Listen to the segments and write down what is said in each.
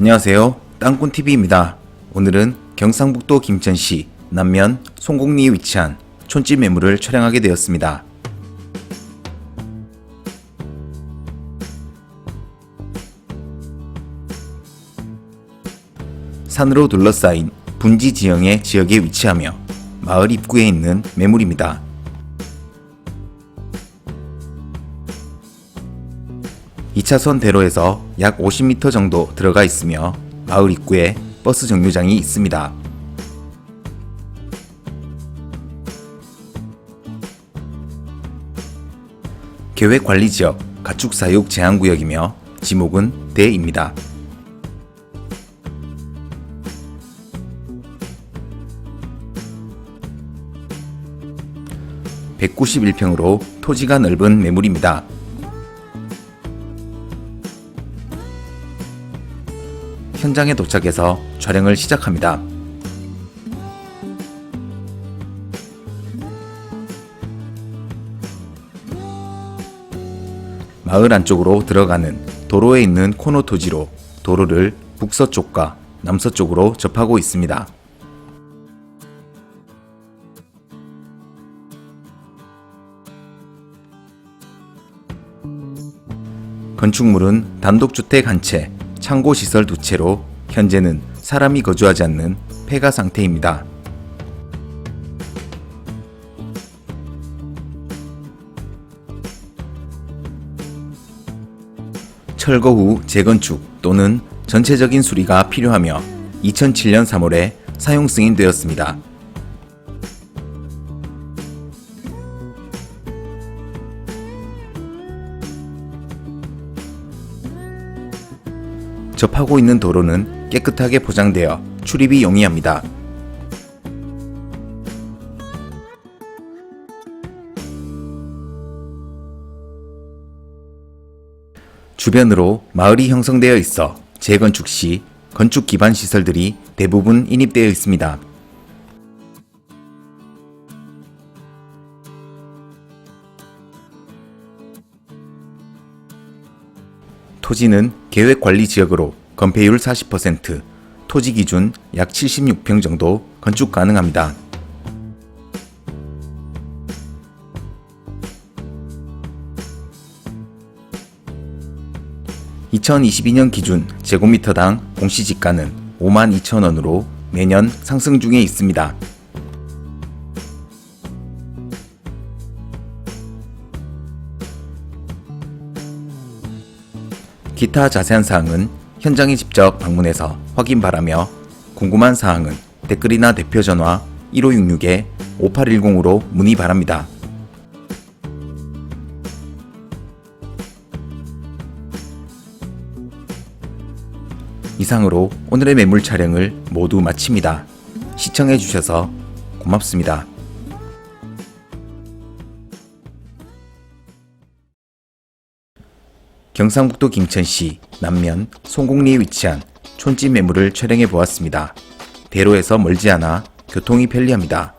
안녕하세요. 땅꾼TV입니다. 오늘은 경상북도 김천시 남면 송곡리에 위치한 촌집 매물을 촬영하게 되었습니다. 산으로 둘러싸인 분지 지형의 지역에 위치하며 마을 입구에 있는 매물입니다. 이차선 대로에서 약 50m 정도 들어가 있으며 마을 입구에 버스 정류장이 있습니다. 계획관리지역 가축사육 제한구역이며 지목은 대입니다. (191평으로) 토지가 넓은 매물입니다. 현장에 도착해서 촬영을 시작합니다. 마을 안쪽으로 들어가는 도로에 있는 코너 토지로 도로를 북서쪽과 남서쪽으로 접하고 있습니다. 건축물은 단독주택 한 채, 창고 시설 두 채로 현재는 사람이 거주하지 않는 폐가 상태입니다. 철거 후 재건축 또는 전체적인 수리가 필요하며 2007년 3월에 사용 승인되었습니다. 접하고 있는 도로는 깨끗하게 포장되어 출입이 용이합니다. 주변으로 마을이 형성되어 있어 재건축 시 건축 기반 시설들이 대부분 인입되어 있습니다. 토지는 계획관리지역으로 건폐율 40%, 토지 기준 약 76평 정도 건축 가능합니다. (2022년) 기준 제곱미터당 공시지가는 5만 2천 원으로 매년 상승 중에 있습니다. 기타 자세한 사항은 현장에 직접 방문해서 확인 바라며 궁금한 사항은 댓글이나 대표 전화 1566-5810으로 문의 바랍니다. 이상으로 오늘의 매물 촬영을 모두 마칩니다. 시청해주셔서 고맙습니다. 경상북도 김천시 남면 송곡리에 위치한 촌집 매물을 촬영해 보았습니다. 대로에서 멀지 않아 교통이 편리합니다.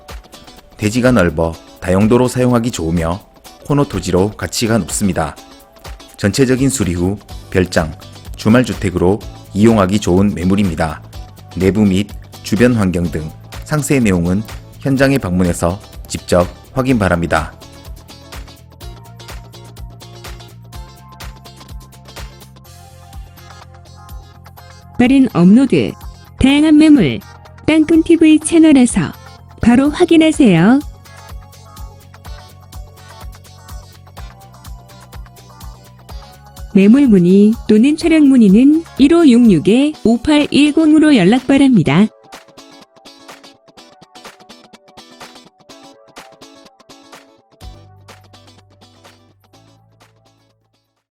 대지가 넓어 다용도로 사용하기 좋으며 코너 토지로 가치가 높습니다. 전체적인 수리 후 별장, 주말 주택으로 이용하기 좋은 매물입니다. 내부 및 주변 환경 등 상세 내용은 현장에 방문해서 직접 확인 바랍니다. 빠른 업로드, 다양한 매물, 땅꾼TV 채널에서 바로 확인하세요. 매물 문의 또는 촬영 문의는 1566-5810으로 연락 바랍니다.